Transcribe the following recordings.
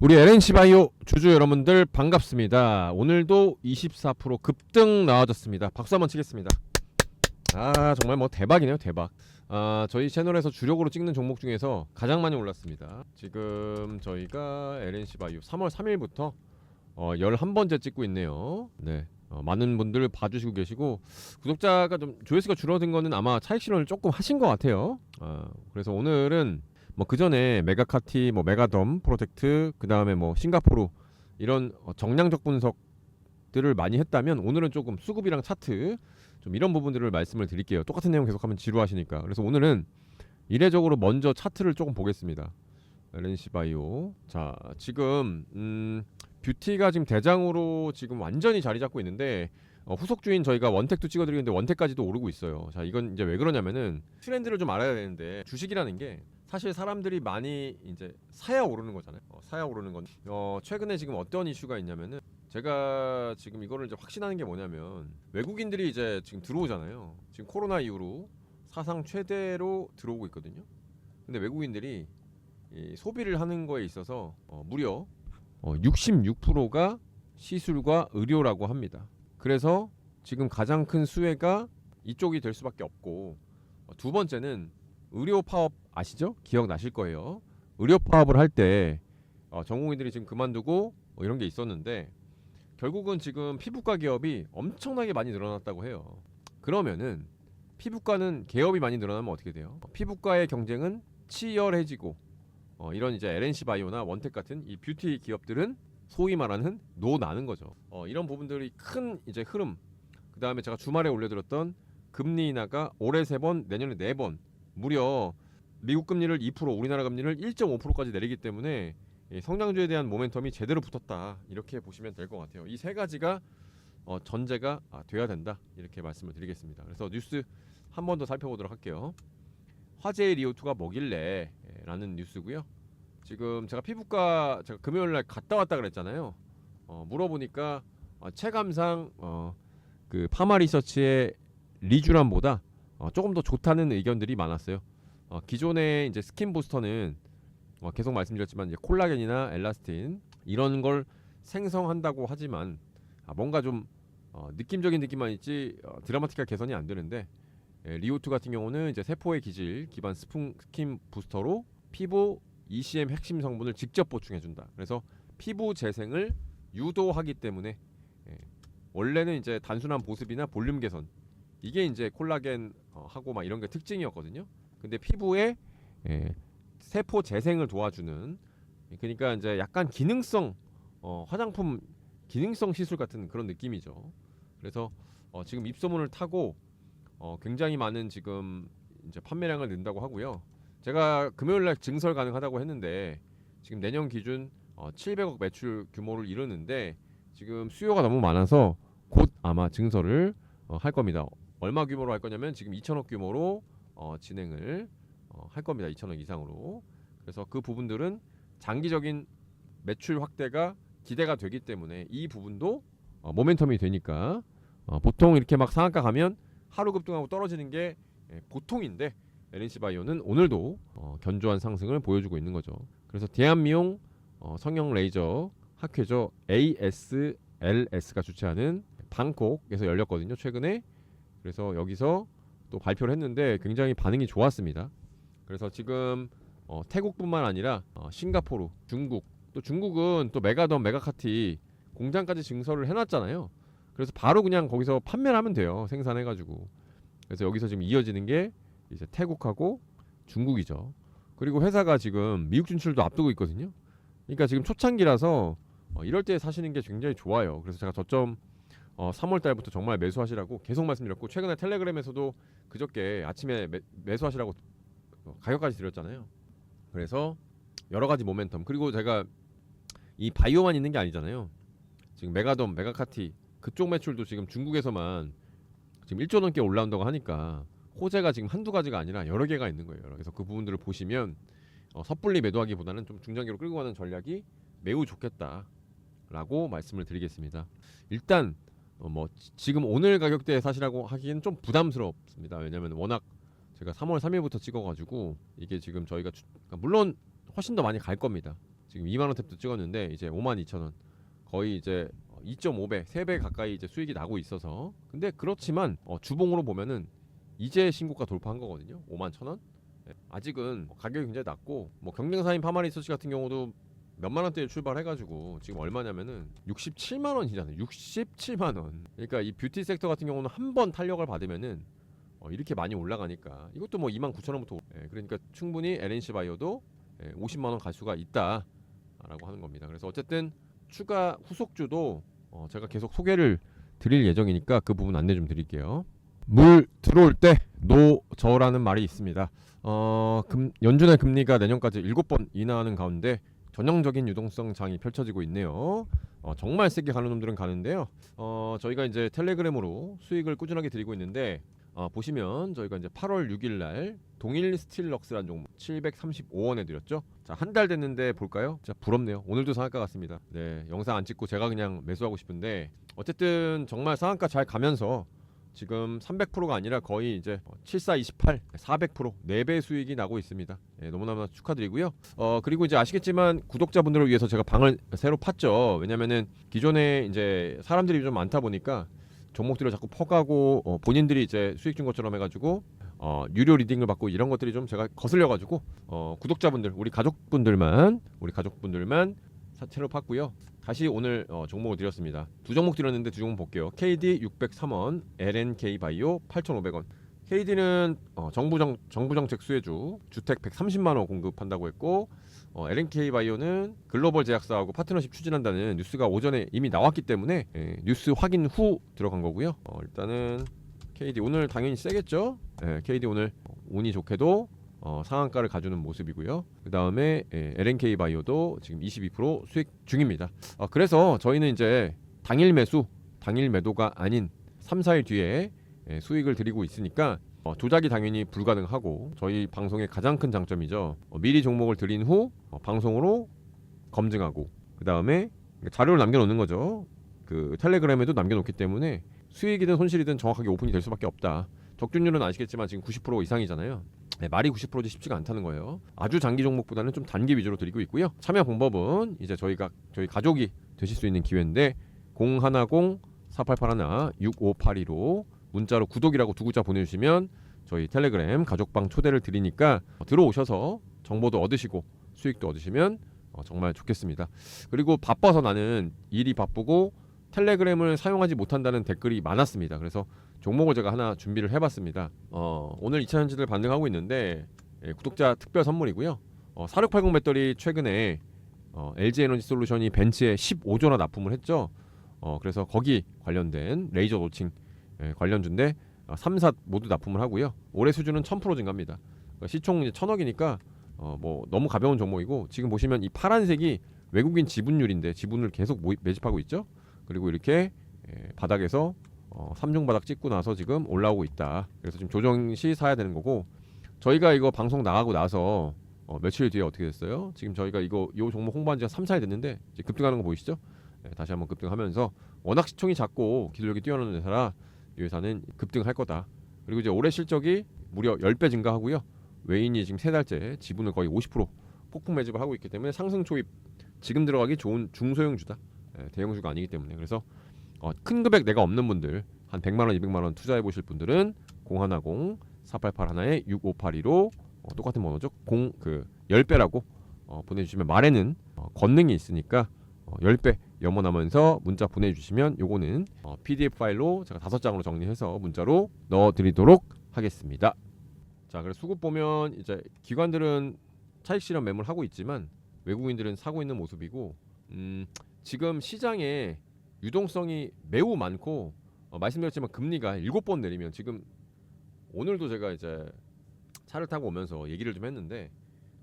우리 LNC 바이오 주주 여러분들 반갑습니다. 오늘도 24% 급등 나와줬습니다. 박수 한번 치겠습니다. 아 정말 뭐 대박이네요 대박. 아 저희 채널에서 주력으로 찍는 종목 중에서 가장 많이 올랐습니다. 지금 저희가 LNC 바이오 3월 3일부터 어, 11번째 찍고 있네요. 네. 어, 많은 분들 봐주시고 계시고 구독자가 좀 조회수가 줄어든 거는 아마 차익 실현을 조금 하신 것 같아요. 아, 그래서 오늘은 뭐 그 전에 메가카티, 뭐 메가덤 프로젝트, 그 다음에 뭐 싱가포르 이런 어, 정량적 분석들을 많이 했다면 오늘은 조금 수급이랑 차트 좀 이런 부분들을 말씀을 드릴게요. 똑같은 내용 계속하면 지루하시니까. 그래서 오늘은 이례적으로 먼저 차트를 조금 보겠습니다. LNC 바이오. 자, 지금 음, 뷰티가 지금 대장으로 지금 완전히 자리 잡고 있는데 어, 후속 주인 저희가 원택도 찍어드리는데 원택까지도 오르고 있어요. 자, 이건 이제 왜 그러냐면은 트렌드를 좀 알아야 되는데 주식이라는 게 사실 사람들이 많이 이제 사야 오르는 거잖아요. 어, 사야 오르는 건 어, 최근에 지금 어떤 이슈가 있냐면은 제가 지금 이거를 이제 확신하는 게 뭐냐면 외국인들이 이제 지금 들어오잖아요. 지금 코로나 이후로 사상 최대로 들어오고 있거든요. 근데 외국인들이 이 소비를 하는 거에 있어서 어, 무려 어, 66%가 시술과 의료라고 합니다. 그래서 지금 가장 큰 수혜가 이쪽이 될 수밖에 없고 어, 두 번째는 의료 파업 아시죠? 기억나실 거예요. 의료 파업을 할때 어, 전공의들이 지금 그만두고 뭐 이런 게 있었는데 결국은 지금 피부과 기업이 엄청나게 많이 늘어났다고 해요. 그러면은 피부과는 개업이 많이 늘어나면 어떻게 돼요? 어, 피부과의 경쟁은 치열해지고 어, 이런 이제 LNC 바이오나 원텍 같은 이 뷰티 기업들은 소위 말하는 노 나는 거죠. 어, 이런 부분들이 큰 이제 흐름. 그 다음에 제가 주말에 올려드렸던 금리 인하가 올해 세 번, 내년에 네 번, 무려 미국 금리를 2%, 우리나라 금리를 1.5%까지 내리기 때문에 이 성장주에 대한 모멘텀이 제대로 붙었다 이렇게 보시면 될 것 같아요. 이 세 가지가 어, 전제가 아, 돼야 된다 이렇게 말씀을 드리겠습니다. 그래서 뉴스 한 번 더 살펴보도록 할게요. 화재의 리오투가 뭐길래 예, 라는 뉴스고요. 지금 제가 피부과 제가 금요일 날 갔다 왔다 그랬잖아요. 어, 물어보니까 어, 체감상 어, 그 파마 리서치의 리쥬란보다 어, 조금 더 좋다는 의견들이 많았어요. 어, 기존의 이제 스킨 부스터는 어, 계속 말씀드렸지만 이제 콜라겐이나 엘라스틴 이런 걸 생성한다고 하지만 아, 뭔가 좀 어, 느낌적인 느낌만 있지 어, 드라마틱한 개선이 안 되는데 예, 리오투 같은 경우는 이제 세포의 기질 기반 스킨 부스터로 피부 ECM 핵심 성분을 직접 보충해 준다. 그래서 피부 재생을 유도하기 때문에 예, 원래는 이제 단순한 보습이나 볼륨 개선 이게 이제 콜라겐 어, 하고 막 이런 게 특징이었거든요. 근데 피부에 예, 세포 재생을 도와주는 그러니까 이제 약간 기능성 어, 화장품 기능성 시술 같은 그런 느낌이죠. 그래서 어, 지금 입소문을 타고 어, 굉장히 많은 지금 이제 판매량을 는다고 하고요. 제가 금요일 날 증설 가능하다고 했는데 지금 내년 기준 어, 700억 매출 규모를 이루는데 지금 수요가 너무 많아서 곧 아마 증설을 어, 할 겁니다. 얼마 규모로 할 거냐면 지금 2천억 규모로 어, 진행을 어, 할 겁니다. 2천억 이상으로. 그래서 그 부분들은 장기적인 매출 확대가 기대가 되기 때문에 이 부분도 어, 모멘텀이 되니까 어, 보통 이렇게 막 상한가 가면 하루 급등하고 떨어지는 게 예, 보통인데 LNC 바이오는 오늘도 어, 견조한 상승을 보여주고 있는 거죠. 그래서 대한미용 어, 성형 레이저 학회죠 ASLS가 주최하는 방콕에서 열렸거든요. 최근에 그래서 여기서 또 발표를 했는데 굉장히 반응이 좋았습니다. 그래서 지금 어, 태국뿐만 아니라 어, 싱가포르, 중국 또 중국은 또 메가덤, 메가카티 공장까지 증설을 해놨잖아요. 그래서 바로 그냥 거기서 판매를 하면 돼요. 생산해가지고. 그래서 여기서 지금 이어지는 게 이제 태국하고 중국이죠. 그리고 회사가 지금 미국 진출도 앞두고 있거든요. 그러니까 지금 초창기라서 어, 이럴 때 사시는 게 굉장히 좋아요. 그래서 제가 저점 어, 3월 달부터 정말 매수하시라고 계속 말씀드렸고 최근에 텔레그램에서도 그저께 아침에 매, 매수하시라고 어, 가격까지 드렸잖아요. 그래서 여러 가지 모멘텀 그리고 제가 이 바이오만 있는 게 아니잖아요. 지금 메가덤, 메가카티 그쪽 매출도 지금 중국에서만 지금 1조 넘게 올라온다고 하니까 호재가 지금 한두 가지가 아니라 여러 개가 있는 거예요. 그래서 그 부분들을 보시면 어, 섣불리 매도하기보다는 좀 중장기로 끌고 가는 전략이 매우 좋겠다라고 말씀을 드리겠습니다. 일단 어, 뭐 지- 지금 오늘 가격대에 사시라고 하기엔 좀 부담스럽습니다. 왜냐하면 워낙 제가 3월 3일부터 찍어가지고 이게 지금 저희가 주- 그러니까 물론 훨씬 더 많이 갈 겁니다. 지금 2만 원 탭도 찍었는데 이제 5만 2천 원 거의 이제 2.5배, 3배 가까이 이제 수익이 나고 있어서 근데 그렇지만 어, 주봉으로 보면은 이제 신고가 돌파한 거거든요. 5만 천 원. 네, 아직은 뭐 가격이 굉장히 낮고 뭐 경쟁사인 파마리서치 같은 경우도 몇만 원대에 출발해가지고 지금 얼마냐면은 67만 원이잖아요. 67만 원. 그러니까 이 뷰티 섹터 같은 경우는 한 번 탄력을 받으면은 어, 이렇게 많이 올라가니까 이것도 뭐 2만 9천 원부터 예, 그러니까 충분히 LNC 바이오도 예, 50만 원 갈 수가 있다라고 하는 겁니다. 그래서 어쨌든 추가 후속주도 어, 제가 계속 소개를 드릴 예정이니까 그 부분 안내 좀 드릴게요. 물 들어올 때 노저라는 말이 있습니다. 어, 금, 연준의 금리가 내년까지 7번 인하하는 가운데 전형적인 유동성 장이 펼쳐지고 있네요. 어, 정말 세게 가는 놈들은 가는데요. 어, 저희가 이제 텔레그램으로 수익을 꾸준하게 드리고 있는데 어, 보시면 저희가 이제 8월 6일 날 동일 스틸럭스란 종목 735원에 드렸죠. 자, 한 달 됐는데 볼까요? 진짜 부럽네요. 오늘도 상한가 같습니다. 네, 영상 안 찍고 제가 그냥 매수하고 싶은데 어쨌든 정말 상한가 잘 가면서 지금 300%가 아니라 거의 이제 7428, 400% 4배 수익이 나고 있습니다. 예, 너무너무 축하드리고요. 어 그리고 이제 아시겠지만 구독자분들을 위해서 제가 방을 새로 팠죠. 왜냐면은 기존에 이제 사람들이 좀 많다 보니까 종목들을 자꾸 퍼가고 어, 본인들이 이제 수익 준 것처럼 해가지고 어, 유료 리딩을 받고 이런 것들이 좀 제가 거슬려가지고 어, 구독자분들 우리 가족분들만 우리 가족분들만 사채로 팠고요. 다시 오늘 어, 종목을 드렸습니다. 두 종목 드렸는데 두 종목 볼게요. KD 603원, LNK 바이오 8,500원. KD는 어, 정부 정 정부 정책 수혜주 주택 130만 원 공급한다고 했고 어, LNK 바이오는 글로벌 제약사하고 파트너십 추진한다는 뉴스가 오전에 이미 나왔기 때문에 예, 뉴스 확인 후 들어간 거고요. 어, 일단은 KD 오늘 당연히 세겠죠. 예, KD 오늘 운이 좋게도 어, 상한가를 가주는 모습이고요. 그 다음에 예, LNK 바이오도 지금 22% 수익 중입니다. 어, 그래서 저희는 이제 당일 매수, 당일 매도가 아닌 3, 4일 뒤에 예, 수익을 드리고 있으니까 어, 조작이 당연히 불가능하고 저희 방송의 가장 큰 장점이죠. 어, 미리 종목을 드린 후 어, 방송으로 검증하고 그 다음에 자료를 남겨놓는 거죠. 그 텔레그램에도 남겨놓기 때문에 수익이든 손실이든 정확하게 오픈이 될 수밖에 없다. 적중률은 아시겠지만 지금 90% 이상이잖아요. 네, 말이 90%지 쉽지가 않다는 거예요. 아주 장기 종목보다는 좀 단기 위주로 드리고 있고요. 참여 방법은 이제 저희가 저희 가족이 되실 수 있는 기회인데 010 4881 6582로 문자로 구독이라고 두 글자 보내주시면 저희 텔레그램 가족방 초대를 드리니까 들어오셔서 정보도 얻으시고 수익도 얻으시면 어, 정말 좋겠습니다. 그리고 바빠서 나는 일이 바쁘고 텔레그램을 사용하지 못한다는 댓글이 많았습니다. 그래서 종목을 제가 하나 준비를 해봤습니다. 어, 오늘 2차 현지들 반등하고 있는데 예, 구독자 특별 선물이고요. 어, 4680 배터리 최근에 어, LG 에너지 솔루션이 벤츠에 15조나 납품을 했죠. 어, 그래서 거기 관련된 레이저 노칭 예, 관련주인데 어, 3사 모두 납품을 하고요. 올해 수준은 1000% 증가입니다. 시총 이제 1000억이니까 어, 뭐 너무 가벼운 종목이고 지금 보시면 이 파란색이 외국인 지분율인데 지분을 계속 모이, 매집하고 있죠. 그리고 이렇게 예, 바닥에서 어, 3중 바닥 찍고 나서 지금 올라오고 있다. 그래서 지금 조정 시 사야 되는 거고 저희가 이거 방송 나가고 나서 어, 며칠 뒤에 어떻게 됐어요? 지금 저희가 이거 요 종목 홍보한 지가 3, 4일 됐는데 이제 급등하는 거 보이시죠? 예, 다시 한번 급등하면서 워낙 시총이 작고 기술력이 뛰어난 회사라 이 회사는 급등할 거다. 그리고 이제 올해 실적이 무려 10배 증가하고요. 외인이 지금 세 달째 지분을 거의 50% 폭풍 매집을 하고 있기 때문에 상승 초입 지금 들어가기 좋은 중소형주다. 예, 대형주가 아니기 때문에 그래서 어, 큰 금액 내가 없는 분들 한 100만 원, 200만 원 투자해 보실 분들은 010 488 하나에 6582로 어, 똑같은 번호죠. 0 그 10배라고 어, 보내주시면 말에는 어, 권능이 있으니까 어, 10배 염원하면서 문자 보내주시면 요거는 어, PDF 파일로 제가 다섯 장으로 정리해서 문자로 넣어드리도록 하겠습니다. 자, 그래서 수급 보면 이제 기관들은 차익 실현 매물 하고 있지만 외국인들은 사고 있는 모습이고 음, 지금 시장에 유동성이 매우 많고 어, 말씀드렸지만 금리가 일곱 번 내리면 지금 오늘도 제가 이제 차를 타고 오면서 얘기를 좀 했는데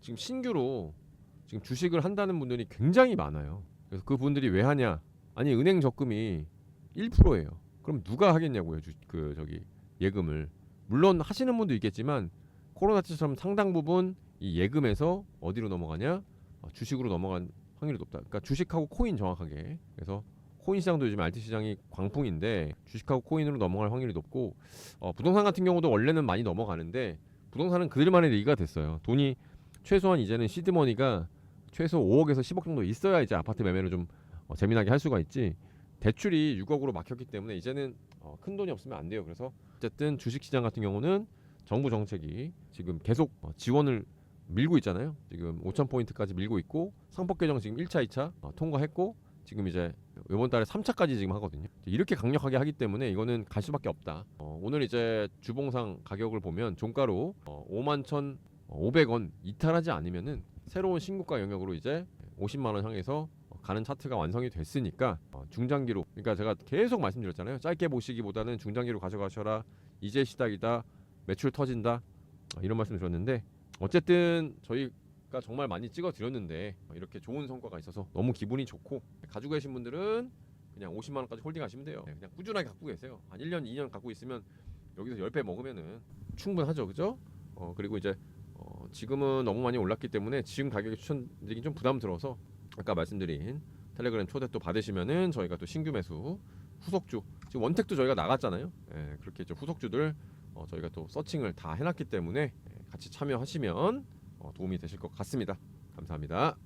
지금 신규로 지금 주식을 한다는 분들이 굉장히 많아요. 그래서 그 분들이 왜 하냐? 아니 은행 적금이 1%예요. 그럼 누가 하겠냐고요? 주, 그 저기 예금을 물론 하시는 분도 있겠지만 코로나 때처럼 상당 부분 이 예금에서 어디로 넘어가냐? 어, 주식으로 넘어간 확률이 높다. 그러니까 주식하고 코인 정확하게. 그래서 코인 시장도 요즘 알트 시장이 광풍인데 주식하고 코인으로 넘어갈 확률이 높고 어, 부동산 같은 경우도 원래는 많이 넘어가는데 부동산은 그들만의 얘기가 됐어요. 돈이 최소한 이제는 시드머니가 최소 5억에서 10억 정도 있어야 이제 아파트 매매를 좀 어, 재미나게 할 수가 있지. 대출이 6억으로 막혔기 때문에 이제는 어, 큰 돈이 없으면 안 돼요. 그래서 어쨌든 주식 시장 같은 경우는 정부 정책이 지금 계속 어, 지원을 밀고 있잖아요. 지금 5천 포인트까지 밀고 있고 상법 개정 지금 1차, 2차 어, 통과했고 지금 이제 이번 달에 3차까지 지금 하거든요. 이렇게 강력하게 하기 때문에 이거는 갈 수밖에 없다. 어, 오늘 이제 주봉상 가격을 보면 종가로 어, 5만 1천 500원 이탈하지 않으면은 새로운 신고가 영역으로 이제 50만 원 향해서 어, 가는 차트가 완성이 됐으니까 어, 중장기로 그러니까 제가 계속 말씀드렸잖아요. 짧게 보시기보다는 중장기로 가져가셔라. 이제 시작이다. 매출 터진다. 어, 이런 말씀 드렸는데 어쨌든 저희 가 정말 많이 찍어 드렸는데 어, 이렇게 좋은 성과가 있어서 너무 기분이 좋고 가지고 계신 분들은 그냥 50만 원까지 홀딩하시면 돼요. 네, 그냥 꾸준하게 갖고 계세요. 한 1년, 2년 갖고 있으면 여기서 10배 먹으면은 충분하죠. 그죠? 어, 그리고 이제 어, 지금은 너무 많이 올랐기 때문에 지금 가격에 추천드리긴 좀 부담스러워서 아까 말씀드린 텔레그램 초대 또 받으시면은 저희가 또 신규 매수 후속주 지금 원택도 저희가 나갔잖아요. 예, 그렇게 좀 후속주들 어, 저희가 또 서칭을 다 해놨기 때문에 예, 같이 참여하시면 어, 도움이 되실 것 같습니다. 감사합니다.